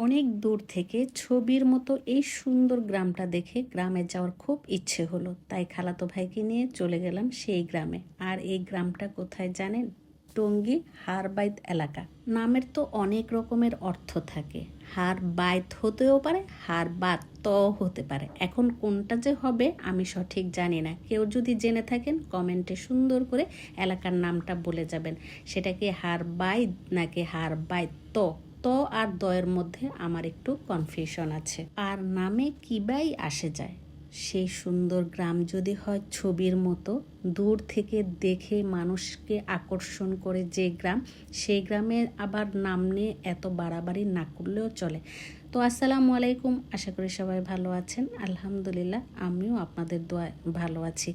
অনেক দূর থেকে ছবির মতো এই সুন্দর গ্রামটা দেখে গ্রামে যাওয়ার খুব ইচ্ছে হলো। তাই খালাতো ভাইকে নিয়ে চলে গেলাম সেই গ্রামে। আর এই গ্রামটা কোথায় জানেন? টঙ্গী হারবাইত এলাকা। নামের তো অনেক রকমের অর্থ থাকে। হার বাইত হতেও পারে হার বাত ত হতে পারে। এখন কোনটা যে হবে আমি সঠিক জানি না। কেউ যদি জেনে থাকেন, কমেন্টে সুন্দর করে এলাকার নামটা বলে যাবেন। সেটা কি হার বাইত নাকি হার বাইত ত? ত আর দয়ের মধ্যে আমার একটু কনফিউশন আছে। আর নামে কিবাই আসে যায়। সেই সুন্দর গ্রাম যদি হয় ছবির মতো, দূর থেকে দেখে মানুষকে আকর্ষণ করে যে গ্রাম, সেই গ্রামে আবার নাম নিয়ে এত বাড়াবাড়ি না করলেও চলে। তো আসসালামু আলাইকুম। আশা করি সবাই ভালো আছেন। আলহামদুলিল্লাহ, আমিও আপনাদের দোয়ায় ভালো আছি।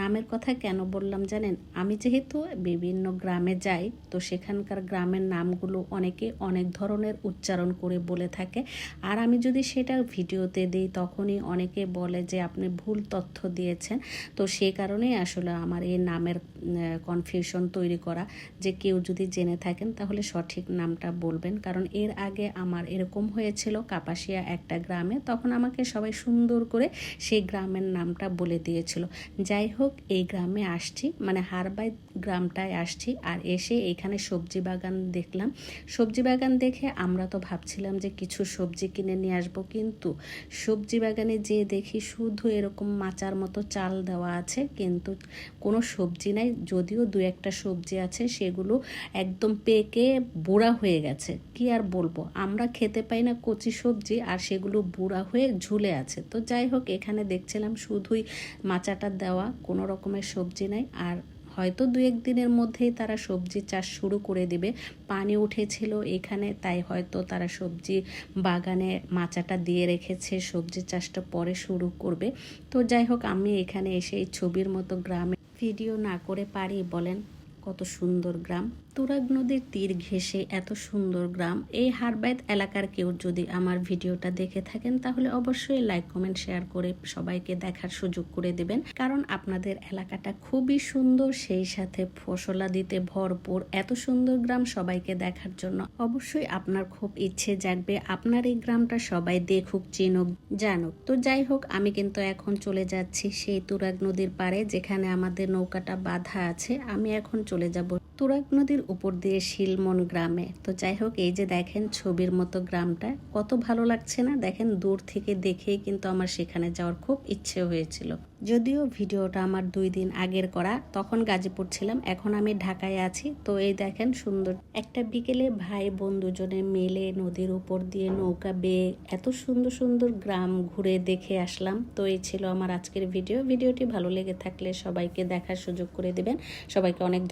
নামের কথা কেন বললাম জানেন? আমি যেহেতু বিভিন্ন গ্রামে যাই, তো সেখানকার গ্রামের নামগুলো অনেকে অনেক ধরনের উচ্চারণ করে বলে থাকে। আর আমি যদি সেটা ভিডিওতে দিই, তখনই অনেকে বলে যে আপনি ভুল তথ্য দিয়েছেন। তো সে কারণেই আসলে আমার এই নামের কনফিউশন তৈরি করা যে কেউ যদি জেনে থাকেন, তাহলে সঠিক নামটা বলবেন। কারণ এর আগে আমার এরকম হয়েছিল কাপাসিয়া একটা গ্রামে, তখন আমাকে সবাই সুন্দর করে সেই গ্রামের নামটা বলে দিয়েছিল। যাই হোক, এই গ্রামে আসছি মানে হারবাই গ্রামটায় আসছি আর এসে এখানে সবজি বাগান দেখলাম। সবজি বাগান দেখে আমরা তো ভাবছিলাম যে কিছু সবজি কিনে নিয়ে আসব, কিন্তু সবজি বাগানে যেয়ে দেখি শুধু এরকম মাচার মতো চাল দেওয়া আছে, কিন্তু কোনো সবজি নাই, যদিও দু একটা সবজি আছে, সেগুলো একদম পেকে বুড়া হয়ে গেছে। কি আর বলব? আমরা খেতে পাই না কচি সবজি আর সেগুলো বুড়া হয়ে ঝুলে আছে। তো যাই হোক, এখানে দেখছিলাম শুধুই মাচাটা দেওয়া, কোনো রকমের সবজি নাই। আর হয়তো দু এক দিনের মধ্যেই তারা সবজি চাষ শুরু করে দিবে। পানি উঠেছিল এখানে, তাই হয়তো তারা সবজি বাগানে মাচাটা দিয়ে রেখেছে, সবজি চাষটা পরে শুরু করবে। তো যাই হোক, আমি এখানে এসে এই ছবির মতো গ্রামে ভিডিও না করে পারি, বলেন। কত সুন্দর গ্রাম। তুরাগ নদীর তীর ঘেঁষে এত সুন্দর গ্রাম। এই হারবাইত এলাকার কেউ যদি আমার ভিডিওটা দেখে থাকেন, তাহলে অবশ্যই লাইক, কমেন্ট, শেয়ার করে সবাইকে দেখার সুযোগ করে দেবেন। কারণ আপনাদের এলাকাটা খুবই সুন্দর, সেই সাথে ফসলা দিতে ভরপুর। এত সুন্দর গ্রাম সবাইকে দেখার জন্য অবশ্যই আপনার খুব ইচ্ছে জাগবে। আপনার এই গ্রামটা সবাই দেখুক, চিনুক, জানুক। তো যাই হোক, আমি কিন্তু এখন চলে যাচ্ছি সেই তুরাগ নদীর পাড়ে, যেখানে আমাদের নৌকাটা বাঁধা আছে। আমি এখন চলে যাব। তুরাগ নদীর উপর দিয়ে শিলমন গ্রামে। তো যাই হোক, এই যে দেখেন ছবির মতো গ্রামটা, কত ভালো লাগছে না? দেখেন দূর থেকে দেখেই কিন্তু আমার সেখানে যাওয়ার খুব ইচ্ছে হয়েছিল। যদিও ভিডিওটা আমার দুই দিন আগের করা, তখন গাজীপুর ছিলাম, এখন আমি ঢাকায় আছি। তো এই দেখেন সুন্দর একটা বিকেলে ভাই বন্ধুজনে মেলে নদীর উপর দিয়ে নৌকা বেয়ে এত সুন্দর সুন্দর গ্রাম ঘুরে দেখে আসলাম। তো এই ছিল আমার আজকের ভিডিও। ভিডিওটি ভালো লেগে থাকলে সবাইকে দেখার সুযোগ করে দেবেন। সবাইকে অনেক